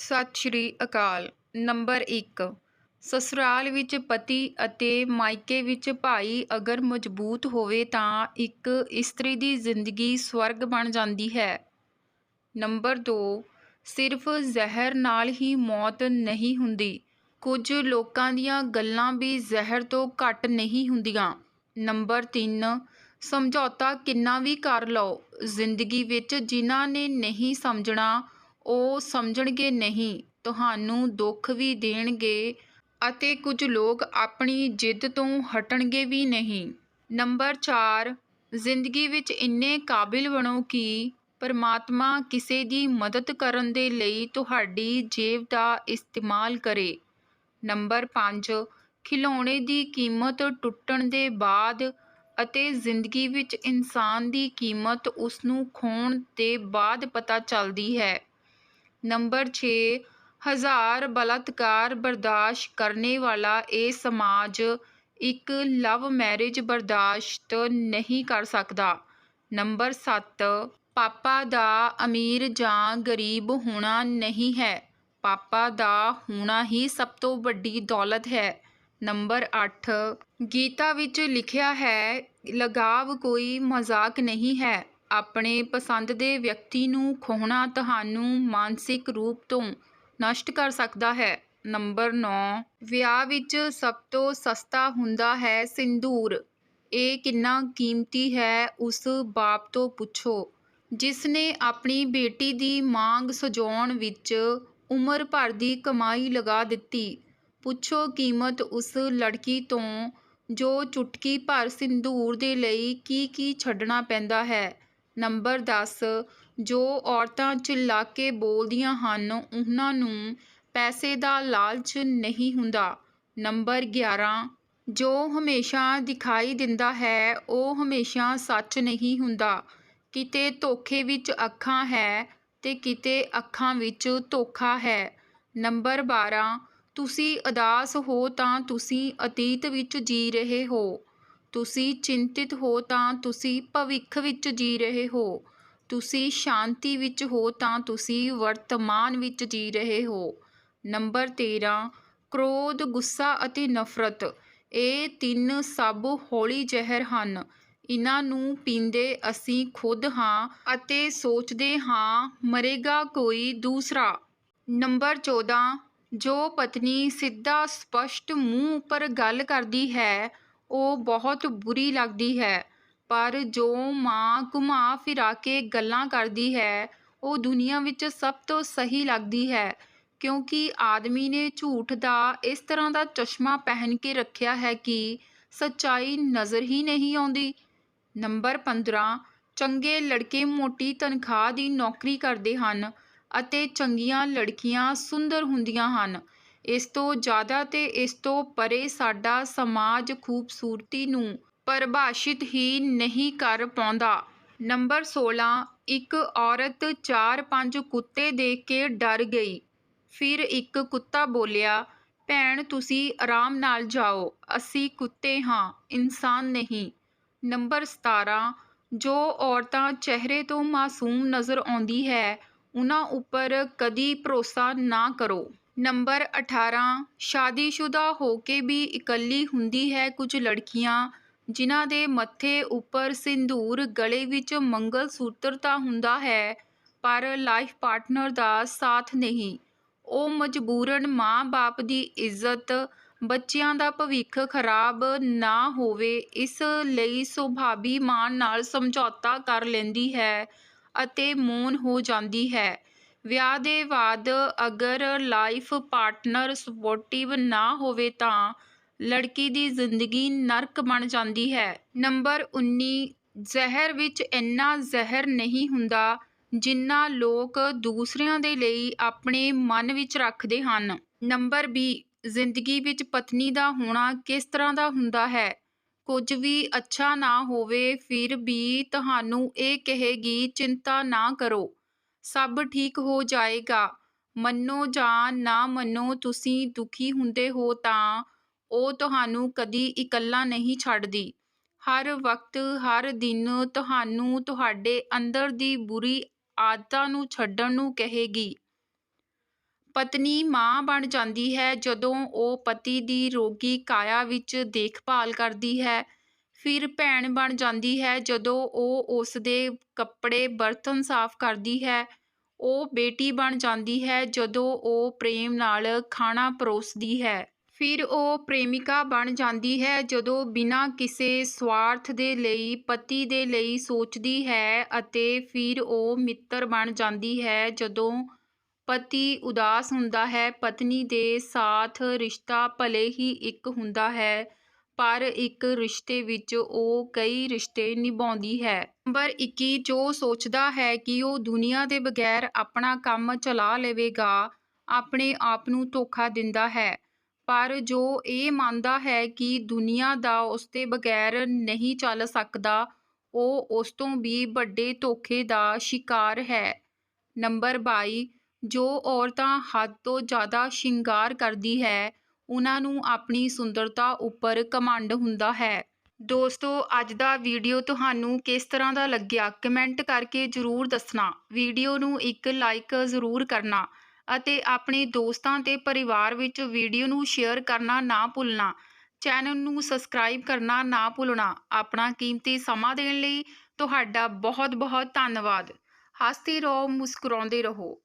ਸਤਿ ਸ਼੍ਰੀ ਅਕਾਲ। ਨੰਬਰ 1 ਸਸੁਰਾਲ ਵਿੱਚ ਪਤੀ ਅਤੇ ਮਾਇਕੇ ਵਿੱਚ ਭਾਈ ਅਗਰ ਮਜ਼ਬੂਤ ਹੋਵੇ ਤਾਂ ਇੱਕ ਇਸਤਰੀ ਦੀ ਜ਼ਿੰਦਗੀ ਸਵਰਗ ਬਣ ਜਾਂਦੀ ਹੈ। ਨੰਬਰ 2 ਸਿਰਫ ਜ਼ਹਿਰ ਨਾਲ ਹੀ ਮੌਤ ਨਹੀਂ ਹੁੰਦੀ। ਕੁਝ ਲੋਕਾਂ ਦੀਆਂ ਗੱਲਾਂ ਵੀ ਜ਼ਹਿਰ ਤੋਂ ਘੱਟ ਨਹੀਂ ਹੁੰਦੀਆਂ। ਨੰਬਰ 3 ਸਮਝੌਤਾ ਕਿੰਨਾ ਵੀ ਕਰ ਲਓ, ਜ਼ਿੰਦਗੀ ਵਿੱਚ ਜਿਨ੍ਹਾਂ ਨੇ ਨਹੀਂ ਸਮਝਣਾ ਉਹ ਸਮਝਣਗੇ ਨਹੀਂ, ਤੁਹਾਨੂੰ ਦੁੱਖ ਵੀ ਦੇਣਗੇ ਅਤੇ ਕੁਝ ਲੋਕ ਆਪਣੀ ਜਿੱਦ ਤੋਂ ਹਟਣਗੇ ਵੀ ਨਹੀਂ। ਨੰਬਰ 4 ਜ਼ਿੰਦਗੀ ਵਿੱਚ ਇੰਨੇ ਕਾਬਿਲ ਬਣੋ ਕਿ ਪਰਮਾਤਮਾ ਕਿਸੇ ਦੀ ਮਦਦ ਕਰਨ ਦੇ ਲਈ ਤੁਹਾਡੀ ਜੇਬ ਦਾ ਇਸਤੇਮਾਲ ਕਰੇ। ਨੰਬਰ 5 ਖਿਲੌਣੇ ਦੀ ਕੀਮਤ ਟੁੱਟਣ ਦੇ ਬਾਅਦ ਅਤੇ ਜ਼ਿੰਦਗੀ ਵਿੱਚ ਇਨਸਾਨ ਦੀ ਕੀਮਤ ਉਸ ਨੂੰ ਖੋਣ ਦੇ ਬਾਅਦ ਪਤਾ ਚੱਲਦੀ ਹੈ। ਨੰਬਰ 6 ਹਜ਼ਾਰ ਬਲਾਤਕਾਰ ਬਰਦਾਸ਼ਤ ਕਰਨੇ ਵਾਲਾ ਇਹ ਸਮਾਜ ਇੱਕ ਲਵ ਮੈਰਿਜ ਬਰਦਾਸ਼ਤ ਨਹੀਂ ਕਰ ਸਕਦਾ। ਨੰਬਰ 7 ਪਾਪਾ ਦਾ ਅਮੀਰ ਜਾਂ ਗਰੀਬ ਹੋਣਾ ਨਹੀਂ ਹੈ। ਪਾਪਾ ਦਾ ਹੋਣਾ ਹੀ ਸਭ ਤੋਂ ਵੱਡੀ ਦੌਲਤ ਹੈ। ਨੰਬਰ 8 ਗੀਤਾ ਵਿੱਚ ਲਿਖਿਆ ਹੈ, ਲਗਾਵ ਕੋਈ ਮਜ਼ਾਕ ਨਹੀਂ ਹੈ। ਆਪਣੇ ਪਸੰਦ ਦੇ ਵਿਅਕਤੀ ਨੂੰ ਖੋਹਣਾ ਤੁਹਾਨੂੰ ਮਾਨਸਿਕ ਰੂਪ ਤੋਂ ਨਸ਼ਟ ਕਰ ਸਕਦਾ ਹੈ। ਨੰਬਰ 9 ਵਿਆਹ ਵਿੱਚ ਸਭ ਤੋਂ ਸਸਤਾ ਹੁੰਦਾ ਹੈ ਸਿੰਦੂਰ। ਇਹ ਕਿੰਨਾ ਕੀਮਤੀ ਹੈ ਉਸ ਬਾਪ ਤੋਂ ਪੁੱਛੋ। ਜਿਸ ਨੇ ਆਪਣੀ ਬੇਟੀ ਦੀ ਮਾਂਗ ਸਜਾਉਣ ਵਿੱਚ ਉਮਰ ਭਰ ਦੀ ਕਮਾਈ ਲਗਾ ਦਿੱਤੀ, ਪੁੱਛੋ ਕੀਮਤ ਉਸ ਲੜਕੀ ਤੋਂ ਜੋ ਚੁਟਕੀ ਭਰ ਸਿੰਦੂਰ ਦੇ ਲਈ ਕੀ ਕੀ ਛੱਡਣਾ ਪੈਂਦਾ ਹੈ। ਨੰਬਰ ਦਸ। ਜੋ ਔਰਤਾਂ ਚਿল্ਲਾ ਕੇ ਬੋਲਦੀਆਂ ਹਨ, ਉਹਨਾਂ ਨੂੰ ਪੈਸੇ ਦਾ ਲਾਲਚ ਨਹੀਂ ਹੁੰਦਾ। ਨੰਬਰ 11 ਜੋ ਹਮੇਸ਼ਾ ਦਿਖਾਈ ਦਿੰਦਾ ਹੈ, ਉਹ ਹਮੇਸ਼ਾ ਸੱਚ ਨਹੀਂ ਹੁੰਦਾ। ਕਿਤੇ ਧੋਖੇ ਵਿੱਚ ਅੱਖਾਂ ਹੈ ਤੇ ਕਿਤੇ ਅੱਖਾਂ ਵਿੱਚ ਧੋਖਾ ਹੈ। ਨੰਬਰ 12 ਤੁਸੀਂ ਉਦਾਸ ਹੋ ਤਾਂ ਤੁਸੀਂ ਅਤੀਤ ਵਿੱਚ ਜੀ ਰਹੇ ਹੋ। ਤੁਸੀਂ ਚਿੰਤਿਤ ਹੋ ਤਾਂ ਤੁਸੀਂ ਭਵਿੱਖ ਵਿੱਚ ਜੀ ਰਹੇ ਹੋ। ਤੁਸੀਂ ਸ਼ਾਂਤੀ ਵਿੱਚ ਹੋ ਤਾਂ ਤੁਸੀਂ ਵਰਤਮਾਨ ਵਿੱਚ ਜੀ ਰਹੇ ਹੋ। ਨੰਬਰ 13 ਕ੍ਰੋਧ, ਗੁੱਸਾ ਅਤੇ ਨਫ਼ਰਤ। ਇਹ ਤਿੰਨ ਸਭ ਹੌਲੀ ਜ਼ਹਿਰ ਹਨ। ਇਹਨਾਂ ਨੂੰ ਪੀਂਦੇ ਅਸੀਂ ਖੁਦ ਹਾਂ ਅਤੇ ਸੋਚਦੇ ਹਾਂ, ਮਰੇਗਾ ਕੋਈ ਦੂਸਰਾ। ਨੰਬਰ 14 ਜੋ ਪਤਨੀ ਸਿੱਧਾ ਸਪਸ਼ਟ ਮੂੰਹ ਉੱਪਰ ਗੱਲ ਕਰਦੀ ਹੈ ਉਹ ਬਹੁਤ ਬੁਰੀ ਲੱਗਦੀ ਹੈ, ਪਰ ਜੋ ਮਾਂ ਘੁਮਾ ਫਿਰਾ ਕੇ ਗੱਲਾਂ ਕਰਦੀ ਹੈ, ਉਹ ਦੁਨੀਆ ਵਿੱਚ ਸਭ ਤੋਂ ਸਹੀ ਲੱਗਦੀ ਹੈ, ਕਿਉਂਕਿ ਆਦਮੀ ਨੇ ਝੂਠ ਦਾ ਇਸ ਤਰ੍ਹਾਂ ਦਾ ਚਸ਼ਮਾ ਪਹਿਨ ਕੇ ਰੱਖਿਆ ਹੈ ਕਿ ਸੱਚਾਈ ਨਜ਼ਰ ਹੀ ਨਹੀਂ ਆਉਂਦੀ। ਨੰਬਰ 15 ਚੰਗੇ ਲੜਕੇ ਮੋਟੀ ਤਨਖਾਹ ਦੀ ਨੌਕਰੀ ਕਰਦੇ ਹਨ ਅਤੇ ਚੰਗੀਆਂ ਲੜਕੀਆਂ ਸੁੰਦਰ ਹੁੰਦੀਆਂ ਹਨ। ਇਸ ਤੋਂ ਜ਼ਿਆਦਾ ਤੇ ਇਸ ਤੋਂ ਪਰੇ ਸਾਡਾ ਸਮਾਜ ਖੂਬਸੂਰਤੀ ਨੂੰ ਪਰਿਭਾਸ਼ਿਤ ਹੀ ਨਹੀਂ ਕਰ ਪਾਉਂਦਾ। ਨੰਬਰ 16 ਇੱਕ ਔਰਤ ਚਾਰ ਪੰਜ ਕੁੱਤੇ ਦੇਖ ਕੇ ਡਰ ਗਈ। ਫਿਰ ਇੱਕ ਕੁੱਤਾ ਬੋਲਿਆ, ਭੈਣ, ਤੁਸੀਂ ਆਰਾਮ ਨਾਲ ਜਾਓ, ਅਸੀਂ ਕੁੱਤੇ ਹਾਂ, ਇਨਸਾਨ ਨਹੀਂ। ਨੰਬਰ 17 ਜੋ ਔਰਤਾਂ ਚਿਹਰੇ ਤੋਂ ਮਾਸੂਮ ਨਜ਼ਰ ਆਉਂਦੀ ਹੈ, ਉਹਨਾਂ ਉੱਪਰ ਕਦੀ ਭਰੋਸਾ ਨਾ ਕਰੋ। ਨੰਬਰ 18 ਸ਼ਾਦੀशुदा ਹੋ ਕੇ ਵੀ ਇਕੱਲੀ ਹੁੰਦੀ ਹੈ ਕੁਝ ਲੜਕੀਆਂ, ਜਿਨ੍ਹਾਂ ਦੇ ਮੱਥੇ ਉੱਪਰ ਸਿੰਦੂਰ ਗਲੇ ਵਿੱਚ ਮੰਗਲ ਸੂਤਰ ਤਾਂ ਹੁੰਦਾ ਹੈ, ਪਰ ਲਾਈਫ ਪਾਰਟਨਰ ਦਾ ਸਾਥ ਨਹੀਂ। ਉਹ ਮਜਬੂਰਨ ਮਾਂ-ਬਾਪ ਦੀ ਇੱਜ਼ਤ, ਬੱਚਿਆਂ ਦਾ ਭਵਿੱਖ ਖਰਾਬ ਨਾ ਹੋਵੇ, ਇਸ ਲਈ ਸੁਭਾਵੀ ਮਾਨ ਨਾਲ ਸਮਝੌਤਾ ਕਰ ਲੈਂਦੀ ਹੈ ਅਤੇ ਮੌਨ ਹੋ ਜਾਂਦੀ ਹੈ। ਵਿਆਹ ਦੇ ਬਾਅਦ ਅਗਰ ਲਾਈਫ ਪਾਰਟਨਰ ਸਪੋਰਟਿਵ ਨਾ ਹੋਵੇ ਤਾਂ ਲੜਕੀ ਦੀ ਜ਼ਿੰਦਗੀ ਨਰਕ ਬਣ ਜਾਂਦੀ ਹੈ। ਨੰਬਰ 19 ਜ਼ਹਿਰ ਵਿੱਚ ਇੰਨਾ ਜ਼ਹਿਰ ਨਹੀਂ ਹੁੰਦਾ ਜਿੰਨਾ ਲੋਕ ਦੂਸਰਿਆਂ ਦੇ ਲਈ ਆਪਣੇ ਮਨ ਵਿੱਚ ਰੱਖਦੇ ਹਨ। ਨੰਬਰ 20 ਜ਼ਿੰਦਗੀ ਵਿੱਚ ਪਤਨੀ ਦਾ ਹੋਣਾ ਕਿਸ ਤਰ੍ਹਾਂ ਦਾ ਹੁੰਦਾ ਹੈ? ਕੁਝ ਵੀ ਅੱਛਾ ਨਾ ਹੋਵੇ, ਫਿਰ ਵੀ ਤੁਹਾਨੂੰ ਇਹ ਕਹੇਗੀ, ਚਿੰਤਾ ਨਾ ਕਰੋ। ਸਭ ਠੀਕ ਹੋ ਜਾਏਗਾ। ਮੰਨੋ ਜਾਂ ਨਾ ਮੰਨੋ, ਤੁਸੀਂ ਦੁਖੀ ਹੁੰਦੇ ਹੋ ਤਾਂ ਉਹ ਤੁਹਾਨੂੰ ਕਦੀ ਇਕੱਲਾ ਨਹੀਂ ਛੱਡਦੀ। ਹਰ ਵਕਤ, ਹਰ ਦਿਨ ਤੁਹਾਨੂੰ ਤੁਹਾਡੇ ਅੰਦਰ ਦੀ ਬੁਰੀ ਆਦਤਾਂ ਨੂੰ ਛੱਡਣ ਨੂੰ ਕਹੇਗੀ। ਪਤਨੀ ਮਾਂ ਬਣ ਜਾਂਦੀ ਹੈ ਜਦੋਂ ਉਹ ਪਤੀ ਦੀ ਰੋਗੀ ਕਾਇਆ ਵਿੱਚ ਦੇਖਭਾਲ ਕਰਦੀ ਹੈ। ਫਿਰ ਭੈਣ ਬਣ ਜਾਂਦੀ ਹੈ ਜਦੋਂ ਉਹ ਉਸਦੇ ਕੱਪੜੇ ਬਰਤਨ ਸਾਫ਼ ਕਰਦੀ ਹੈ। ਉਹ ਬੇਟੀ ਬਣ ਜਾਂਦੀ ਹੈ ਜਦੋਂ ਉਹ ਪ੍ਰੇਮ ਨਾਲ ਖਾਣਾ ਪਰੋਸਦੀ ਹੈ। ਫਿਰ ਉਹ ਪ੍ਰੇਮਿਕਾ ਬਣ ਜਾਂਦੀ ਹੈ ਜਦੋਂ ਬਿਨਾਂ ਕਿਸੇ ਸਵਾਰਥ ਦੇ ਲਈ, ਪਤੀ ਦੇ ਲਈ ਸੋਚਦੀ ਹੈ ਅਤੇ ਫਿਰ ਉਹ ਮਿੱਤਰ ਬਣ ਜਾਂਦੀ ਹੈ ਜਦੋਂ ਪਤੀ ਉਦਾਸ ਹੁੰਦਾ ਹੈ। ਪਤਨੀ ਦੇ ਸਾਥ ਰਿਸ਼ਤਾ ਭਲੇ ਹੀ ਇੱਕ ਹੁੰਦਾ ਹੈ। ਪਰ ਇੱਕ ਰਿਸ਼ਤੇ ਵਿੱਚ ਉਹ ਕਈ ਰਿਸ਼ਤੇ ਨਿਭਾਉਂਦੀ ਹੈ। ਨੰਬਰ 21 ਜੋ ਸੋਚਦਾ ਹੈ ਕਿ ਉਹ ਦੁਨੀਆ ਦੇ ਬਗੈਰ ਆਪਣਾ ਕੰਮ ਚਲਾ ਲਵੇਗਾ, ਆਪਣੇ ਆਪ ਨੂੰ ਧੋਖਾ ਦਿੰਦਾ ਹੈ। ਪਰ ਜੋ ਇਹ ਮੰਨਦਾ ਹੈ ਕਿ ਦੁਨੀਆ ਦਾ ਉਸ ਦੇ ਬਗੈਰ ਨਹੀਂ ਚੱਲ ਸਕਦਾ, ਉਹ ਉਸ ਤੋਂ ਵੀ ਵੱਡੇ ਧੋਖੇ ਦਾ ਸ਼ਿਕਾਰ ਹੈ। ਨੰਬਰ 22 ਜੋ ਔਰਤਾਂ ਹੱਦ ਤੋਂ ਜ਼ਿਆਦਾ ਸ਼ਿੰਗਾਰ ਕਰਦੀ ਹੈ ਉਹਨਾਂ ਨੂੰ ਆਪਣੀ ਸੁੰਦਰਤਾ ਉੱਪਰ ਘਮੰਡ ਹੁੰਦਾ ਹੈ। ਦੋਸਤੋ, ਅੱਜ ਦਾ ਵੀਡੀਓ ਤੁਹਾਨੂੰ ਕਿਸ ਤਰ੍ਹਾਂ ਦਾ ਲੱਗਿਆ? ਕਮੈਂਟ ਕਰਕੇ ਜ਼ਰੂਰ ਦੱਸਣਾ। ਵੀਡੀਓ ਨੂੰ ਇੱਕ ਲਾਈਕ ਜ਼ਰੂਰ ਕਰਨਾ ਅਤੇ ਆਪਣੇ ਦੋਸਤਾਂ ਤੇ ਪਰਿਵਾਰ ਵਿੱਚ ਵੀਡੀਓ ਨੂੰ ਸ਼ੇਅਰ ਕਰਨਾ ਨਾ ਭੁੱਲਣਾ। ਚੈਨਲ ਨੂੰ ਸਬਸਕ੍ਰਾਈਬ ਕਰਨਾ ਨਾ ਭੁੱਲਣਾ। ਆਪਣਾ ਕੀਮਤੀ ਸਮਾਂ ਦੇਣ ਲਈ ਤੁਹਾਡਾ ਬਹੁਤ ਬਹੁਤ ਧੰਨਵਾਦ। ਹੱਸਦੇ ਰਹੋ, ਮੁਸਕਰਾਉਂਦੇ ਰਹੋ।